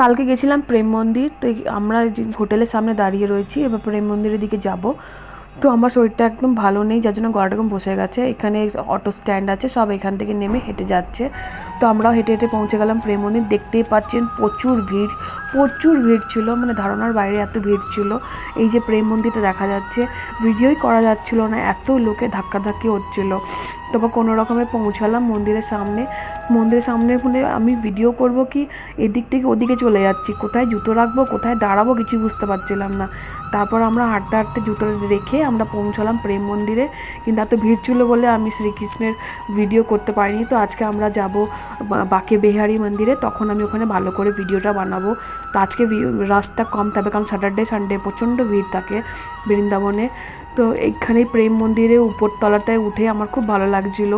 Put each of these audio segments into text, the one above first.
কালকে গেছিলাম প্রেম মন্দির, তো আমরা হোটেলের সামনে দাঁড়িয়ে রয়েছি, এবার প্রেম মন্দিরের দিকে যাব। তো আমার শরীরটা একদম ভালো নেই, যার জন্য গলাটা এরকম বসে গেছে। এখানে অটো স্ট্যান্ড আছে, সব এখান থেকে নেমে হেঁটে যাচ্ছে। তো আমরাও হেঁটে হেঁটে পৌঁছে গেলাম প্রেম মন্দির দেখতেই পাচ্ছেন প্রচুর ভিড় প্রচুর ভিড় ছিল মানে ধারণার বাইরে এত ভিড় ছিল। এই যে প্রেম মন্দিরটা দেখা যাচ্ছে, ভিডিওই করা যাচ্ছিল না, এত লোকে ধাক্কাধাক্কি হচ্ছিল। তারপর কোনো রকমে পৌঁছালাম মন্দিরের সামনে। মন্দিরের সামনে মানে আমি ভিডিও করব কি, এদিক থেকে ওদিকে চলে যাচ্ছি। কোথায় জুতো রাখব, কোথায় দাঁড়াবো কিছুই বুঝতে পারছিলাম না। তারপর আমরা হাঁটতে হাঁটতে জুতো রেখে আমরা পৌঁছালাম প্রেম মন্দিরে। কিন্তু এত ভিড় ছিল বলে আমি শ্রীকৃষ্ণের ভিডিও করতে পারিনি। তো আজকে আমরা যাব বাকে বেহারি মন্দিরে। তখন আমি ওখানে ভালো করে ভিডিওটা বানাবো। তো আজকে রাস্তা কম থাকবে কারণ স্যাটারডে সানডে প্রচণ্ড ভিড় থাকে বৃন্দাবনে। তো এইখানেই প্রেম মন্দিরে উপরতলাটায় উঠে আমার খুব ভালো লাগছিল।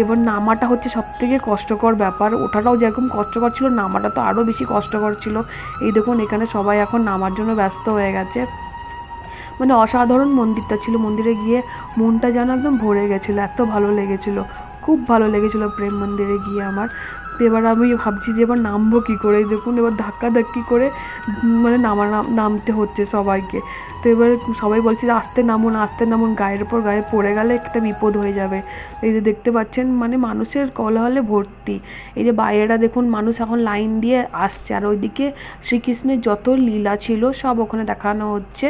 এবার নামাটা হচ্ছে সবথেকে কষ্টকর ব্যাপার। ওঠাটাও যেরকম কষ্টকর ছিল, নামাটা তো আরও বেশি কষ্টকর ছিল। এই দেখুন, এখানে সবাই এখন নামার জন্য ব্যস্ত হয়ে গেছে। মানে অসাধারণ মন্দিরটা ছিল। মন্দিরে গিয়ে মনটা যেন একদম ভরে গেছিল। এত ভালো লেগেছিলো। খুব ভালো লেগেছিলো প্রেম মন্দিরে গিয়ে আমার। তো এবার আমি ভাবছি যে এবার নামবো কী করে? দেখুন, এবার ধাক্কা ধাক্কি করে মানে নামা নামতে হচ্ছে সবাইকে। তো এবার সবাই বলছে যে, আস্তে নামুন আস্তে নামুন। গায়ের ওপর গায়ে পড়ে গেলে একটা বিপদ হয়ে যাবে। এই যে দেখতে পাচ্ছেন মানে মানুষের কোলাহলে ভর্তি। এই যে বাইরেটা দেখুন, মানুষ এখন লাইন দিয়ে আসছে। আর ওইদিকে শ্রীকৃষ্ণের যত লীলা ছিল, সব ওখানে দেখানো হচ্ছে।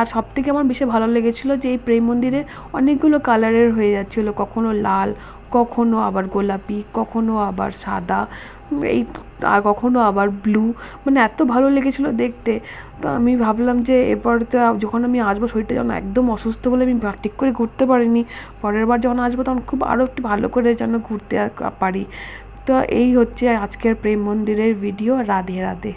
আর সব থেকে আমার বেশি ভালো লেগেছিলো যে, এই প্রেম মন্দিরে অনেকগুলো কালারের হয়ে যাচ্ছিল। কখনো লাল, কখনো আবার গোলাপি, কখনো আবার সাদা, এই আর কখনো আবার ব্লু মানে এত ভালো লেগেছিলো দেখতে। তো আমি ভাবলাম যে এরপর তো যখন আমি আসব শরীরটা যেন একদম অসুস্থ বলে আমি ঠিক করে ঘুরতে পারিনি। পরের বার যখন আসব তখন খুব আরও একটু ভালো করে যেন ঘুরতে পারি। তো এই হচ্ছে আজকের প্রেম মন্দিরের ভিডিও রাধে রাধে।